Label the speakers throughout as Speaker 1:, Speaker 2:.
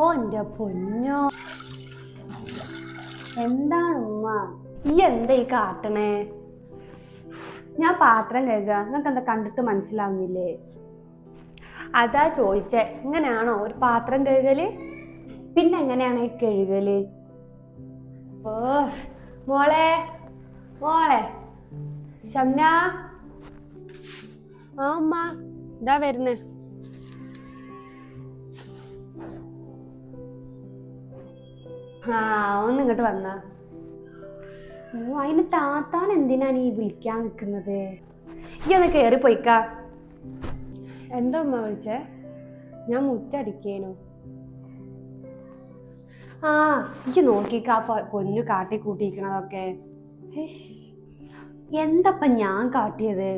Speaker 1: ഓ എന്റെ പൊന്നോ. എന്താണ് ഉമ്മ? ഈ എന്താ ഈ കാട്ടണേ? ഞാൻ പാത്രം കഴുകുക നിങ്ങൾക്ക് എന്താ കണ്ടിട്ട് മനസ്സിലാവുന്നില്ലേ? അതാ ചോദിച്ചേ എങ്ങനെയാണോ ഒരു പാത്രം കഴുകൽ? പിന്നെ എങ്ങനെയാണ് ഈ കഴുകൽ? ഓ മോളെ മോളെ. ഷംന ആ അമ്മ ഇതാ വരുന്നേ. ആ ഒന്ന് ഇങ്ങോട്ട് വന്നാ. ഓ അതിന് താത്താൻ എന്തിനാണ് ഈ വിളിക്കാൻ നിൽക്കുന്നത് ഈ ഒന്ന് കയറി പോയിക്ക. എന്താ ഉമ്മ വിളിച്ചേ? ഞാൻ മുറ്റടിക്കേനു ആ ഈ നോക്കിക്കാ പൊന്നു കാട്ടി കൂട്ടിയിരിക്കണതൊക്കെ. എന്തപ്പ ഞാൻ കാട്ടിയത്?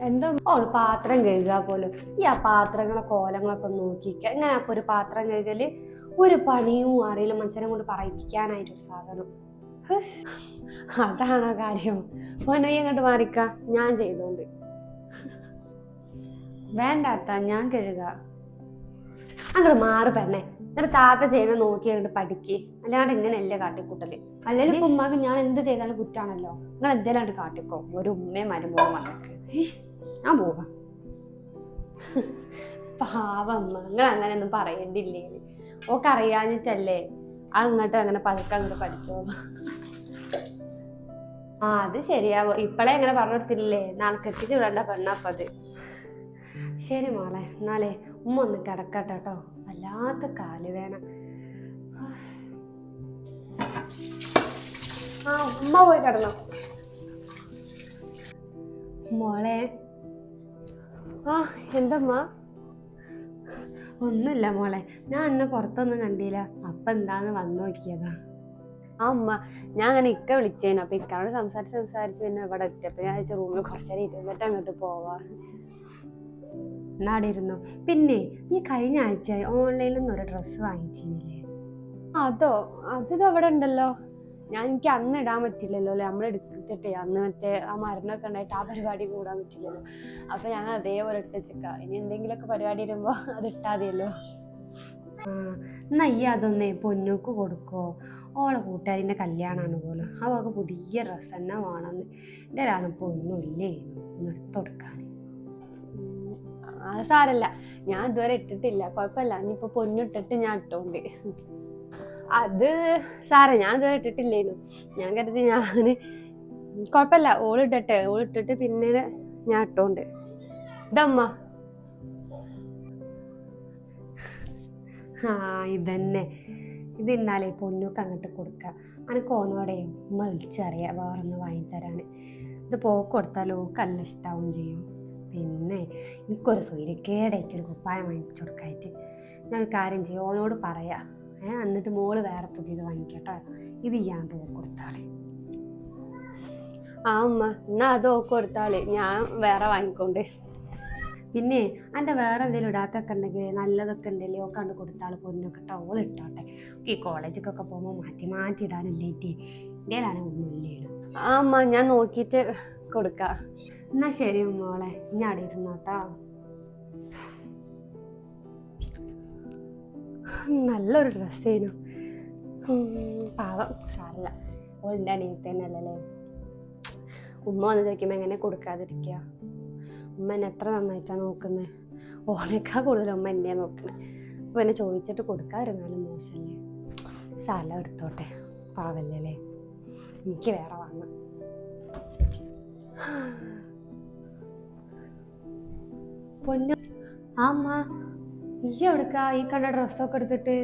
Speaker 1: എന്തോ ഓൾ പാത്രം കഴുകുക പോലും. ഈ ആ പാത്രങ്ങളെ കോലങ്ങളൊക്കെ നോക്കിക്ക. എങ്ങനെ അപ്പൊ ഒരു പാത്രം കഴുകൽ? ഒരു പണിയും അറിയില്ല. മനുഷ്യനെ കൊണ്ട് പറയിപ്പിക്കാനായിട്ടൊരു സാധനം. അതാണ് കാര്യം. മോനെ അങ്ങോട്ട് മാറിക്ക. ഞാൻ ചെയ്തോണ്ട്. വേണ്ടാത്ത ഞാൻ കഴുക. അങ്ങോട്ട് മാറി പെണ്ണേ. എന്നിട്ട് താത്ത ചെയ്യുന്ന നോക്കി അങ്ങോട്ട് പഠിക്ക്. അല്ലാണ്ട് ഇങ്ങനെയല്ലേ കാട്ടിക്കൂട്ടൽ. അല്ലെങ്കിൽ ഇപ്പൊ ഉമ്മാക്ക് ഞാൻ എന്ത് ചെയ്താലും കുറ്റാണല്ലോ. നിങ്ങൾ എന്തേലാണ്ട് കാട്ടിക്കോ. ഒരു ഉമ്മയും മരുമോളും മകൾക്ക് ഞാൻ പോവാ. പാവമ്മ നിങ്ങൾ അങ്ങനെ ഒന്നും പറയണ്ടില്ലേ ഓക്ക് അറിയാഞ്ഞിട്ടല്ലേ അങ്ങോട്ട് അങ്ങനെ പതുക്കെ അങ്ങോട്ട് പഠിച്ചോളൂ. ആ അത് ശരിയാവോ. ഇപ്പളെ അങ്ങനെ പറഞ്ഞെടുത്തില്ലേ നാളെ കെട്ടിച്ച് വിടണ്ട പെണ്ണപ്പത് ശരി മോളെ എന്നാലേ ഉമ്മ ഒന്ന് കിടക്കട്ടെ കേട്ടോ വല്ലാത്ത കാൽ വേണം ആ ഉമ്മ പോയി കിടന്നോ. മോളെ. ആ എന്തമ്മ ഒന്നുമില്ല മോളെ. ഞാൻ എന്നെ പുറത്തൊന്നും കണ്ടില്ല. അപ്പൊ എന്താന്ന് വന്നു നോക്കിയതാ. ആ ഉമ്മ ഞാൻ അങ്ങനെ ഇക്ക വിളിച്ചേനു. അപ്പൊ ഇക്കാനോട് സംസാരിച്ച് സംസാരിച്ച് പിന്നെ ഇവിടെ എത്തിയപ്പോ ഞാൻ അയച്ച റൂമിൽ കുറച്ചേരം ഇരുന്നിട്ട് അങ്ങോട്ട് പോവാ. എന്നാടിരുന്നു പിന്നെ നീ കഴിഞ്ഞ ആഴ്ച ഓൺലൈനിൽ നിന്ന് ഒരു ഡ്രസ്സ് വാങ്ങിച്ചില്ലേ അതോ? അത് അവിടെ ഉണ്ടല്ലോ. ഞാൻ എനിക്ക് അന്ന് ഇടാൻ പറ്റില്ലല്ലോ അല്ലെ? നമ്മൾ എടുത്തിട്ടേ. അന്ന് മറ്റേ ആ മരണമൊക്കെ ഉണ്ടായിട്ട് ആ പരിപാടി കൂടാൻ പറ്റില്ലല്ലോ. അപ്പൊ ഞാൻ അതേപോലെ ഇട്ടച്ചിക്ക ഇനി എന്തെങ്കിലുമൊക്കെ പരിപാടി വരുമ്പോ അത് ഇട്ടാതെയല്ലോ. എന്നാ ഈ അതൊന്നേ പൊന്നൂക്ക് കൊടുക്കോ. ഓളെ കൂട്ടുകാരിന്റെ കല്യാണമാണ് പോലും. അവൾക്ക് പുതിയ ഡ്രസ്സ് തന്നെ വേണമെന്ന് എന്റെ ഇപ്പോൾ ഒന്നുമില്ലേ ഒന്ന് എടുത്ത് കൊടുക്കാൻ ആ സാരല്ല. ഞാൻ ഇതുവരെ ഇട്ടിട്ടില്ല. കുഴപ്പമില്ല. ഇനിയിപ്പോൾ പൊന്നിട്ടിട്ട് ഞാൻ ഇട്ടോണ്ട്. അത് സാറേ ഞാൻ അത് ഇട്ടിട്ടില്ലേനു. ഞാൻ കരുതി ഞാൻ കുഴപ്പമില്ല ഓൾ ഓളിട്ടിട്ട് പിന്നെ ഞാൻ ഇട്ടോണ്ട്. ഇതമ്മ. ആ ഇതന്നെ. ഇത് ഇന്നാലേ പൊന്നൂക്ക് അങ്ങോട്ട് കൊടുക്കുക അനക്ക് ഓന്നോടെ ഉമ്മ വിളിച്ചറിയാം വേറൊന്ന് വാങ്ങിത്തരാൻ ഇത് പോക്ക് കൊടുത്താലോ നല്ല ഇഷ്ടാവും ചെയ്യും. പിന്നെ എനിക്കൊരു സൂര്യക്കേടായിട്ടൊരു കുപ്പായം വാങ്ങിച്ചു കൊടുക്കായിട്ട് ഞാൻ ഒരു കാര്യം ചെയ്യും. ഓനോട് പറയാം. ഏ എന്നിട്ട് മോൾ വേറെ പുതിയത് വാങ്ങിക്കട്ടോ. ഇത് ഞാൻ കൊടുത്താളെ. ആ ഉമ്മ എന്നാ അത് ഓക്ക് കൊടുത്താളെ. ഞാൻ വേറെ വാങ്ങിക്കൊണ്ട്. പിന്നെ എന്റെ വേറെ എന്തെങ്കിലും ഇടാത്തൊക്കെ ഉണ്ടെങ്കിൽ നല്ലതൊക്കെ ഉണ്ടല്ലേ ഒക്കെ കണ്ട് കൊടുത്താൾ പൊന്നൊക്കെ ടോൾ ഇട്ടോട്ടെ. ഈ കോളേജിക്കൊക്കെ പോകുമ്പോൾ മാറ്റി മാറ്റി ഇടാനില്ലേറ്റ് ഇന്ത്യയിലാണെങ്കിൽ ഒന്നുമില്ലേനു ആ അമ്മ ഞാൻ നോക്കിയിട്ട് കൊടുക്കാം. എന്നാ ശരി മോളെ. ഞാൻ അവിടെ ഇരുന്നോട്ടോ. നല്ലൊരു ഡ്രസ്സേനു പാവം. സാറില്ല ഓളിന്റെ അനിയത്തേനല്ലേ ഉമ്മ വന്ന് ചോദിക്കുമ്പോൾ എങ്ങനെ കൊടുക്കാതിരിക്കുക ഉമ്മ എന്നെ എത്ര നന്നായിട്ടാണ് നോക്കുന്നത് ഓളേക്കാൾ കൂടുതൽ ഉമ്മ എന്നെയാണ് നോക്കുന്നത് അപ്പോൾ എന്നെ ചോദിച്ചിട്ട് കൊടുക്കാതിരുന്നാലും മോശമല്ലേ സാല എടുത്തോട്ടെ. പാവല്ലേ എനിക്ക് വേറെ വാങ്ങാം. പൊന്നു. ആ അമ്മ ഈ എവിടുക്കാ? ഈ കണ്ട ഡ്രസ്സൊക്കെ എടുത്തിട്ട്?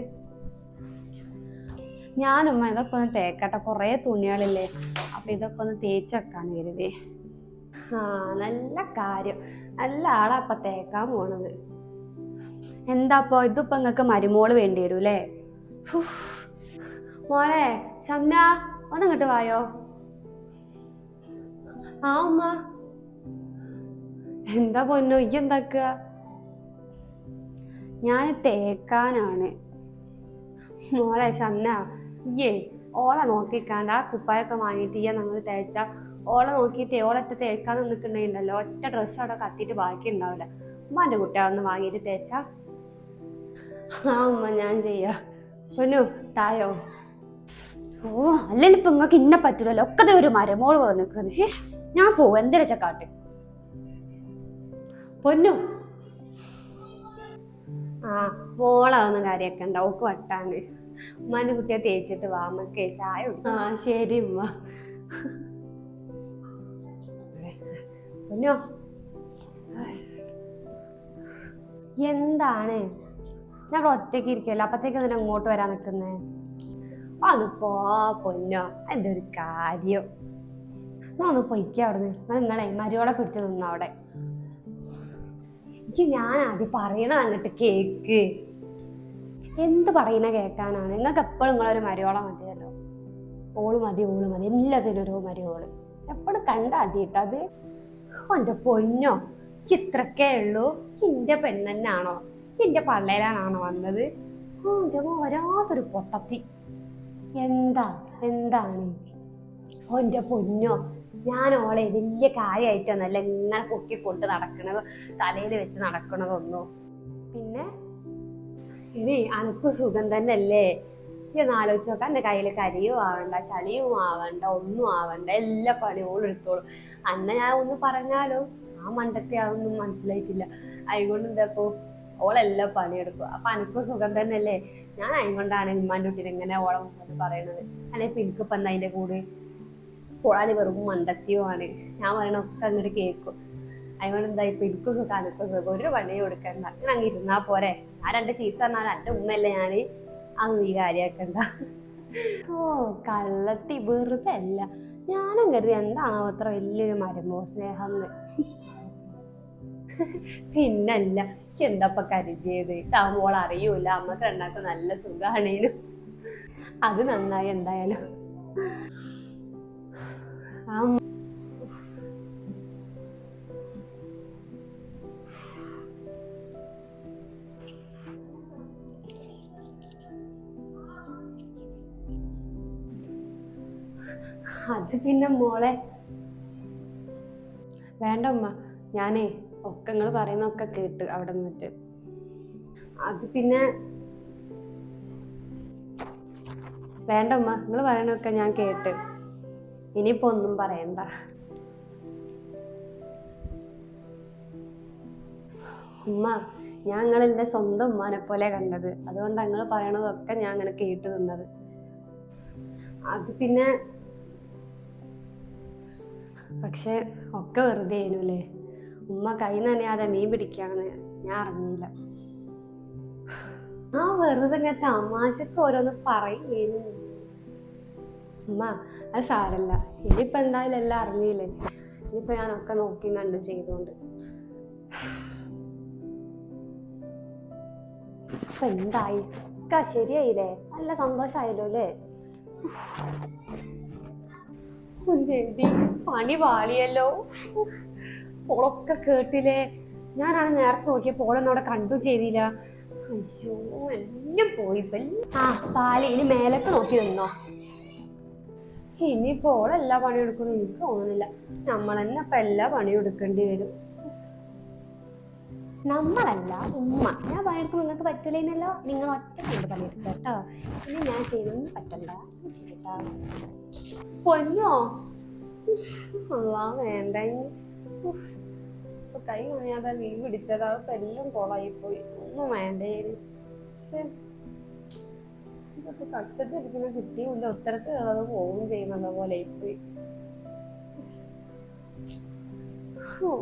Speaker 1: ഞാനമ്മ ഇതൊക്കെ ഒന്ന് തേക്കട്ടെ. കുറേ തുണികളില്ലേ. അപ്പൊ ഇതൊക്കെ ഒന്ന് തേച്ച് വെക്കാന്ന് കരുതി. ആ നല്ല കാര്യം. നല്ല ആളാ അപ്പൊ തേക്കാൻ പോണത്. എന്താപ്പോ ഇതിപ്പോ നിങ്ങക്ക് മരുമോൾ വേണ്ടി വരും അല്ലേ മോളെ ഷംന ഒന്ന് ഇങ്ങോട്ട് വായോ. ആ ഉമ്മ. എന്താ പൊന്നോ? ഈ എന്താക്കുക ഞാൻ തേക്കാനാണ്. മോളെ ഷന്ന ഇയ്യേ ഓളെ നോക്കിക്കാണ്ട് ആ കുപ്പായൊക്കെ വാങ്ങിയിട്ട് ഇയ്യ നമ്മൾ തേച്ച. ഓളെ നോക്കിയിട്ട് ഓളൊറ്റ തേക്കാൻ നിൽക്കുന്നുണ്ടല്ലോ ഒറ്റ ഡ്രസ്സ് അവിടെ കത്തിയിട്ട് ബാക്കി ഉണ്ടാവില്ല. ഉമ്മാന്റെ കുട്ടിയാവൊന്ന് വാങ്ങിയിട്ട് തേച്ച. ആ ഉമ്മ ഞാൻ ചെയ്യാ. പൊന്നു തായോ? ഓ അല്ലെങ്കിൽ ഇപ്പൊ നിങ്ങൾക്ക് ഇന്നെ പറ്റില്ലല്ലോ ഒക്കെ ഒരു മരമോൾ വന്ന് നിൽക്കുന്നത് ഞാൻ പോവും. എന്തിനാ ചക്കാട്ട് പൊന്നു ആ മോളാവുന്ന കാര്യമൊക്കെ ഉണ്ടാവും ഓക്ക് വട്ടാണ് ഉമ്മാന്റെ കുട്ടിയെ തേച്ചിട്ട് വാ അമ്മയ്ക്ക് ചായ ആ ശരി ഉമ്മ. പൊന്നോ? എന്താണ്? ഞാൻ ഒറ്റയ്ക്ക് ഇരിക്കല്ലോ അപ്പത്തേക്ക് അതിന് അങ്ങോട്ട് വരാൻ നിൽക്കുന്നേ അത് പോ പൊന്നോ. എന്റെ ഒരു കാര്യം ഒന്ന് പൊയ്ക്ക അവിടുന്ന്. നിങ്ങൾ നിങ്ങളെ മരുവോടെ പിടിച്ചു നിന്നു അവിടെ. എനിക്ക് ഞാൻ ആദ്യം പറയണത് അങ്ങോട്ട് കേക്ക്. എന്ത് പറയുന്ന കേക്കാനാണ് നിങ്ങൾക്ക് എപ്പോഴും നിങ്ങളൊരു മരുവള മതിയല്ലോ. ഓൾ മതി ഓൾ മതി. എല്ലാത്തിനും ഒരു മരുവോൾ. എപ്പോഴും കണ്ട ആദ്യമായിട്ട് അത്. എന്റെ പൊന്നോ ഇത്രക്കേ ഉള്ളൂ. എന്റെ പെണ്ണന്നാണോ? എന്റെ പള്ളേലാണാണോ വന്നത്? എന്റെ വരാത്തൊരു പൊട്ടത്തി. എന്താ? എന്താണ്? എന്റെ പൊന്നോ ഞാൻ ഓളെ വലിയ കാര്യമായിട്ടൊന്നല്ല ഇങ്ങനെ പൊക്കി കൊണ്ട് നടക്കണത് തലയിൽ വെച്ച് നടക്കണതൊന്നോ. പിന്നെ ഇനി അനക്ക് സുഖം തന്നെയല്ലേ? ഇതൊന്ന് ആലോചിച്ച് നോക്കാം എന്റെ കയ്യിൽ കരിയും ആവണ്ട ചളിയും ആവണ്ട ഒന്നും ആവണ്ട എല്ലാ പണിയോളും എടുത്തോളും. അന്ന ഞാൻ ഒന്ന് പറഞ്ഞാലോ? ആ മണ്ടത്തെ അതൊന്നും മനസ്സിലായിട്ടില്ല. അതുകൊണ്ട് എന്താപ്പോ ഓളെല്ലാം പണിയെടുക്കും അപ്പൊ അനക്കും സുഖം തന്നെയല്ലേ? ഞാൻ അതുകൊണ്ടാണ് ഉമ്മാന്റെ കുട്ടീനെ ഇങ്ങനെ ഓളെ മുമ്പ് പറയണത്. അല്ലെ പിനിക്കിപ്പം എന്താ അതിന്റെ കൂടെ? ഓളാണ് വെറും മണ്ടത്തിയുമാണ്. ഞാൻ പറയണൊക്കെ അങ്ങോട്ട് കേൾക്കും അതുകൊണ്ട് എന്താ ഇപ്പൊ എനിക്കും സുഖം അനക്കും സുഖം. ഒരു പണിയും കൊടുക്കണ്ട ഞാൻ അങ്ങ് ഇരുന്നാ പോരെ. ആ രണ്ട് ചീത്ത പറഞ്ഞാൽ എന്റെ ഉമ്മയല്ലേ ഞാൻ അങ്ങ് ഈ കാര്യമാക്കണ്ട ഓ കള്ളത്തി വെറുതെ അല്ല. ഞാനും കരുതി എന്താണോ അത്ര വലിയൊരു മരുമോ സ്നേഹം പിന്നല്ല എന്താപ്പ കരുതിയത്? താമോൾ അറിയൂല. അമ്മയ്ക്ക് രണ്ടാക്കും നല്ല സുഖാണേനും. അത് നന്നായി എന്തായാലും. അത് പിന്നെ മോളെ. വേണ്ട ഉമ്മ ഞാനേ ഒക്കെ നിങ്ങൾ പറയുന്നൊക്കെ കേട്ട് അവിടെ നിന്നിട്ട്. അത് പിന്നെ വേണ്ട ഉമ്മ നിങ്ങൾ പറയണൊക്കെ ഞാൻ കേട്ട്. ഇനിയിപ്പോ ഒന്നും പറയണ്ട. ഉമ്മ ഞാൻ നിങ്ങൾ എന്റെ സ്വന്തം ഉമ്മാനെ പോലെ കണ്ടത്. അതുകൊണ്ട് ഞങ്ങൾ പറയണതൊക്കെ ഞാൻ അങ്ങനെ കേട്ട് നിന്നത്. അത് പിന്നെ പക്ഷെ ഒക്കെ വെറുതെ ആയിരുന്നു അല്ലേ ഉമ്മ കൈ നനയാതെ മീൻ പിടിക്കാന്ന് ഞാൻ അറിഞ്ഞില്ല. ആ വെറുതെ ഇങ്ങനെ തമാശക്ക് ഓരോന്ന് പറയുന്നു ഉമ്മ അത് സാരല്ല. ഇനിയിപ്പോൾ എന്തായാലും എല്ലാം അറിഞ്ഞില്ലേ? ഇനിയിപ്പോൾ ഞാനൊക്കെ നോക്കി കണ്ടും ചെയ്തുകൊണ്ട് ഇപ്പം എന്തായി? ഒക്കെ ശരിയായില്ലേ? നല്ല സന്തോഷമായല്ലോ അല്ലേ? പണി പാളിയല്ലോ ഓളൊക്കെ കേട്ടില്ലേ? ഞാനാണ് നേരത്തെ നോക്കിയപ്പോൾ ഓളൊന്നവിടെ കണ്ടു ചെയ്തില്ല. അയ്യോ എല്ലാം പോയി. ആ പാൽ ഇനി മേലൊക്കെ നോക്കി നിന്നോ? ഇനിയിപ്പോ ഓളെല്ലാ പണിയും എടുക്കുന്നു എനിക്ക് തോന്നുന്നില്ല. നമ്മൾ തന്നെ ഇപ്പൊ എല്ലാ പണിയും എടുക്കേണ്ടി വരും. നമ്മളല്ല ഉമ്മ. ഞാൻ പണിയെടുക്കും നിങ്ങൾക്ക് പറ്റില്ലേന്നല്ലോ നിങ്ങൾ ഒറ്റ കൊണ്ട് പണിയെടുക്കുക കേട്ടോ. ഇനി ഞാൻ ചെയ്തൊന്നും പറ്റണ്ട. കേട്ടോ പൊന്നോ? അള്ളാ വേണ്ട കൈ മണിയാതെ വീ പിടിച്ചതാ. എല്ലാം കൊളായി പോയി ഒന്നും വേണ്ടേ പക്ഷെ ഇതൊക്കെ കച്ചത്തിരിക്കുന്ന കിട്ടിയില്ല. ഉത്തരത്തിലുള്ളത് പോവുകയും ചെയ്യുന്നത് പോലെ പോയി ഓ